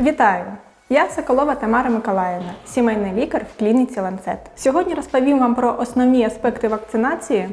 Вітаю! Я Соколова Тамара Миколаївна, сімейний лікар в клініці Ланцет. Сьогодні розповім вам про основні аспекти вакцинації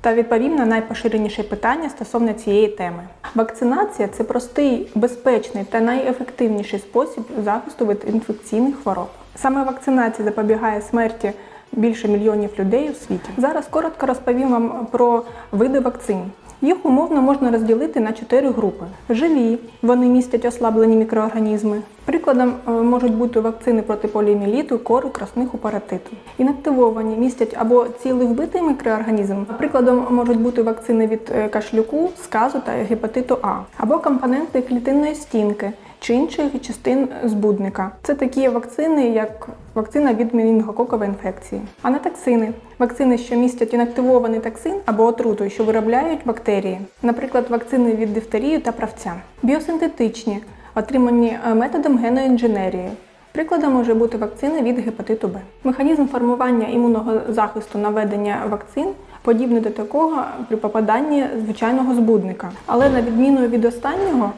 та відповім на найпоширеніші питання стосовно цієї теми. Вакцинація це простий, безпечний та найефективніший спосіб захисту від інфекційних хвороб. Саме вакцинація запобігає смерті більше мільйонів людей у світі. Зараз коротко розповім вам про види вакцин. Їх умовно можна розділити на чотири групи: живі, вони містять ослаблені мікроорганізми. Прикладом е, можуть бути вакцини проти поліоміеліту, кору, краснуху, паратиту. Інактивовані містять або цілий вбитий мікроорганізм. Прикладом можуть бути вакцини від е, кашлюку, сказу та гепатиту А, або компоненти клітинної стінки чи інших частин збудника. Це такі вакцини, як вакцина від менінгококової інфекції. Анатоксини – вакцини, що містять інактивований токсин або отруту, що виробляють бактерії, наприклад, вакцини від дифтерії та правця. Біосинтетичні, отримані е, методом геноінженерії. Прикладом може бути вакцина від гепатиту Б. Механізм формування імунного захисту наведення вакцин подібний до такого при попаданні звичайного збудника. Але на відміну від останнього,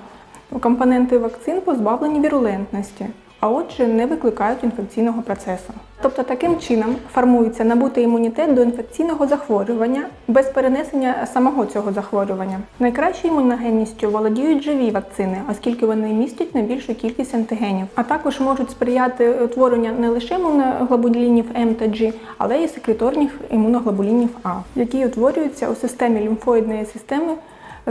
компоненти вакцин позбавлені вірулентності, а отже не викликають інфекційного процесу. Тобто таким чином формується набутий імунітет до інфекційного захворювання без перенесення самого цього захворювання. Найкращою імуногенністю володіють живі вакцини, оскільки вони містять найбільшу кількість антигенів, а також можуть сприяти утворенню не лише імуноглобулінів М та G, але й секреторних імуноглобулінів А, які утворюються у системі лімфоїдної системи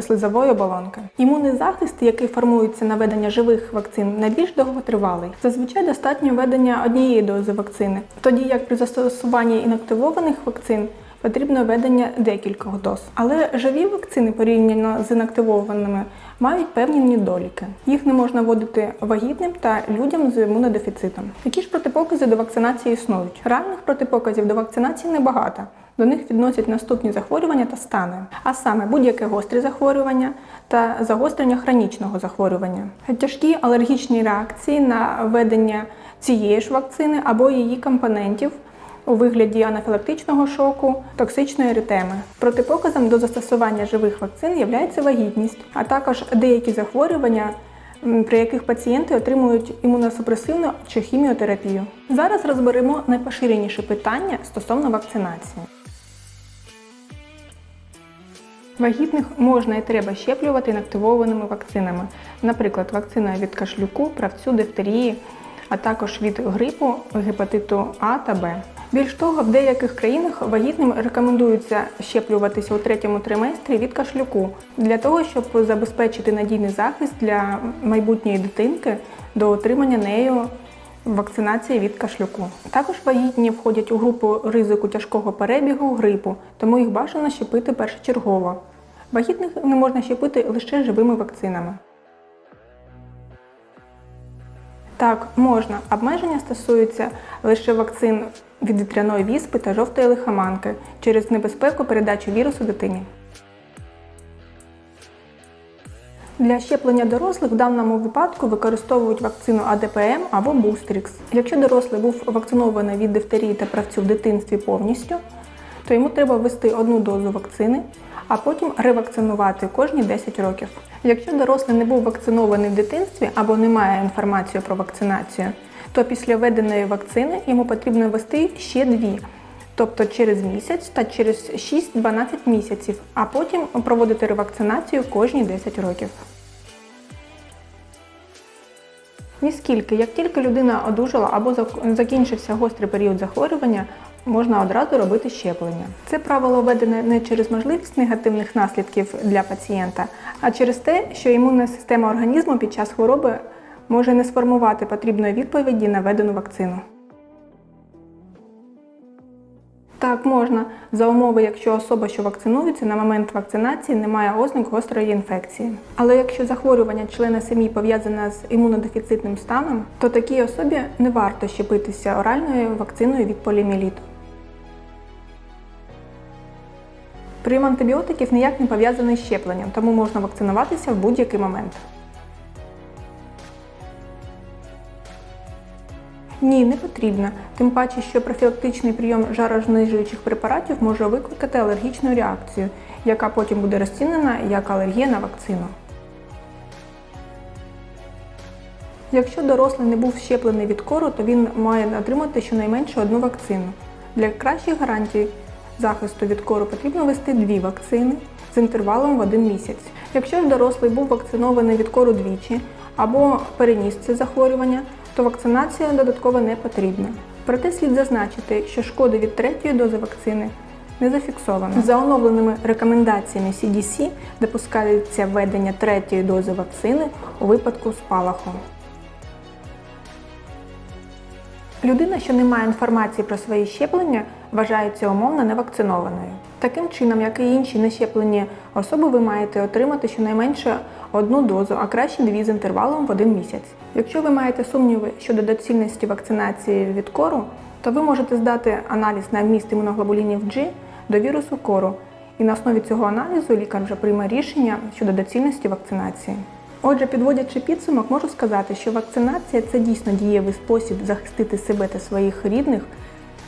слизової оболонки. Імунний захист, який формується на ведення живих вакцин, найбільш довготривалий. Зазвичай достатньо ведення однієї дози вакцини, тоді як при застосуванні інактивованих вакцин. Потрібно ведення декількох доз. Але живі вакцини порівняно з інактивованими мають певні недоліки. Їх не можна вводити вагітним та людям з імунодефіцитом. Які ж протипокази до вакцинації існують? Реальних протипоказів до вакцинації небагато. До них відносять наступні захворювання та стани, а саме будь-яке гострі захворювання та загострення хронічного захворювання, тяжкі алергічні реакції на введення цієї ж вакцини або її компонентів у вигляді анафілактичного шоку, токсичної еритеми. Протипоказом до застосування живих вакцин є вагітність, а також деякі захворювання. При яких пацієнти отримують імуносупресивну чи хіміотерапію. Зараз розберемо найпоширеніші питання стосовно вакцинації. Вагітних можна і треба щеплювати інактивованими вакцинами, наприклад, вакцина від кашлюку, правцю, дифтерії, а також від грипу, гепатиту А та Б. Більш того, в деяких країнах вагітним рекомендується щеплюватися у третьому триместрі від кашлюку для того, щоб забезпечити надійний захист для майбутньої дитинки до отримання нею вакцинації від кашлюку. Також вагітні входять у групу ризику тяжкого перебігу грипу, тому їх бажано щепити першочергово. Вагітних не можна щепити лише живими вакцинами. Так, можна. Обмеження стосуються лише вакцин від вітряної віспи та жовтої лихоманки через небезпеку передачі вірусу дитині. Для щеплення дорослих в даному випадку використовують вакцину АДПМ або Бустрікс. Якщо дорослий був вакцинований від дифтерії та правцю в дитинстві повністю, то йому треба ввести одну дозу вакцини, а потім ревакцинувати кожні 10 років. Якщо дорослий не був вакцинований в дитинстві або не має інформації про вакцинацію, то після введеної вакцини йому потрібно ввести ще дві. Тобто через місяць та через 6-12 місяців, а потім проводити ревакцинацію кожні 10 років. Ніскільки, як тільки людина одужала або закінчився гострий період захворювання, можна одразу робити щеплення. Це правило введене не через можливість негативних наслідків для пацієнта, а через те, що імунна система організму під час хвороби може не сформувати потрібної відповіді на введену вакцину. Так, можна за умови, якщо особа, що вакцинується, на момент вакцинації не має ознак гострої інфекції. Але якщо захворювання члена сім'ї пов'язане з імунодефіцитним станом, то такій особі не варто щепитися оральною вакциною від поліоміеліту. Прийом антибіотиків ніяк не пов'язаний з щепленням, тому можна вакцинуватися в будь-який момент. Ні, не потрібно. Тим паче, що профілактичний прийом жарознижуючих препаратів може викликати алергічну реакцію, яка потім буде розцінена як алергія на вакцину. Якщо дорослий не був щеплений від кору, то він має отримати щонайменше одну вакцину. Для кращих гарантій захисту від кору потрібно ввести дві вакцини з інтервалом в один місяць. Якщо ж дорослий був вакцинований від кору двічі або переніс це захворювання, то вакцинація додатково не потрібна. Проте слід зазначити, що шкоди від третьої дози вакцини не зафіксовано. За оновленими рекомендаціями CDC допускається введення третьої дози вакцини у випадку спалаху. Людина, що не має інформації про свої щеплення, вважається умовно невакцинованою. Таким чином, як і інші нещеплені особи, ви маєте отримати щонайменше одну дозу, а краще дві з інтервалом в один місяць. Якщо ви маєте сумніви щодо доцільності вакцинації від кору, то ви можете здати аналіз на вміст імуноглобулінів G до вірусу кору, і на основі цього аналізу лікар вже прийме рішення щодо доцільності вакцинації. Отже, підводячи підсумок, можу сказати, що вакцинація це дійсно дієвий спосіб захистити себе та своїх рідних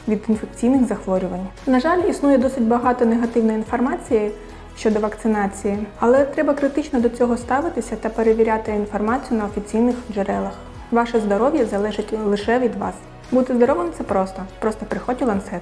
від інфекційних захворювань. На жаль, існує досить багато негативної інформації щодо вакцинації, але треба критично до цього ставитися та перевіряти інформацію на офіційних джерелах. Ваше здоров'я залежить лише від вас. Бути здоровим це просто. Просто приходь у ланцет.